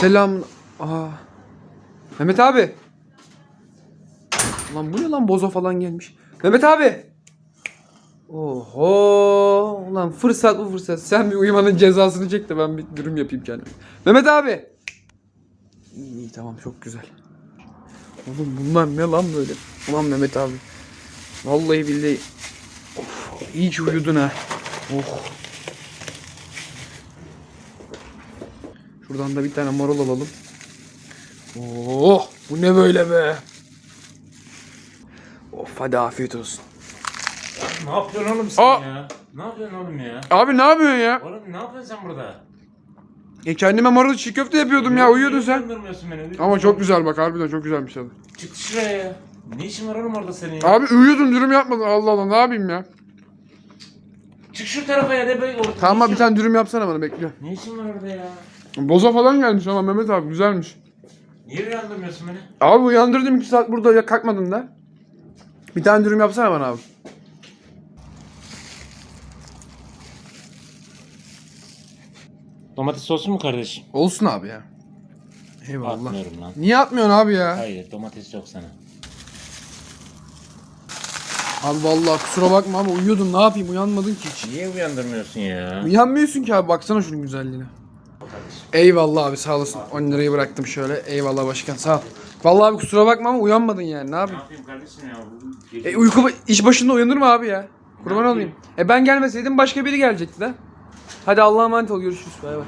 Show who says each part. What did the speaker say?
Speaker 1: Selam. Aa. Mehmet abi. Lan bu ne lan bozo falan gelmiş. Mehmet abi. Oho. Ulan fırsat bu fırsat. Sen bir uyumanın cezasını çek de ben bir dürüm yapayım kendime. Mehmet abi. İyi, iyi tamam çok güzel. Oğlum bunlar ne lan böyle? Ulan Mehmet abi. Vallahi billahi. Of, iyi ki uyudun ha. Oh. Şuradan da bir tane marul alalım. Oh, bu ne böyle be? Of hadi afiyet olsun.
Speaker 2: Ne yapıyorsun oğlum sen
Speaker 1: Aa!
Speaker 2: ya? Ne yapıyorsun oğlum ya?
Speaker 1: Abi ne yapıyorsun ya?
Speaker 2: Oğlum ne yapıyorsun sen burada?
Speaker 1: E kendime marul çiğ köfte yapıyordum ya. Uyuyordun sen.
Speaker 2: beni?
Speaker 1: Ama çok güzel bak harbiden çok güzelmiş tadı.
Speaker 2: Çık şuraya ya. Ne işin var oğlum orada senin ya?
Speaker 1: Abi uyuyordum dürüm yapmadın. Allah Allah ne yapayım ya?
Speaker 2: Çık şu tarafa ya ne böyle orada.
Speaker 1: Tamam abi bir tane dürüm yapsana bana bekliyorum.
Speaker 2: Ne işin var orada ya?
Speaker 1: Boza falan gelmiş ama Mehmet abi güzelmiş.
Speaker 2: Niye uyandırmıyorsun beni?
Speaker 1: Abi uyandırdım 2 saat burada ya kalkmadın da. Bir tane dürüm yapsana bana abi.
Speaker 2: Domates sosu mu kardeşim?
Speaker 1: Olsun abi ya. Eyvallah.
Speaker 2: Atmıyorum lan.
Speaker 1: Niye atmıyorsun abi ya?
Speaker 2: Hayır domates yok sana.
Speaker 1: Abi vallahi kusura bakma ama uyuyordum ne yapayım uyanmadın ki hiç.
Speaker 2: Niye uyandırmıyorsun ya?
Speaker 1: Uyanmıyorsun ki abi baksana şunun güzelliğine. Eyvallah abi sağ olasın. 10 lirayı bıraktım şöyle. Eyvallah başkan sağ ol. Vallahi abi kusura bakma ama uyanmadın yani ne
Speaker 2: Ne
Speaker 1: yapayım?
Speaker 2: yapayım kardeşim ya?
Speaker 1: E uyku iş başında uyanır mı abi ya? Kurban olayım. E ben gelmeseydim başka biri gelecekti de. Hadi Allah'a emanet ol görüşürüz. Bay bay.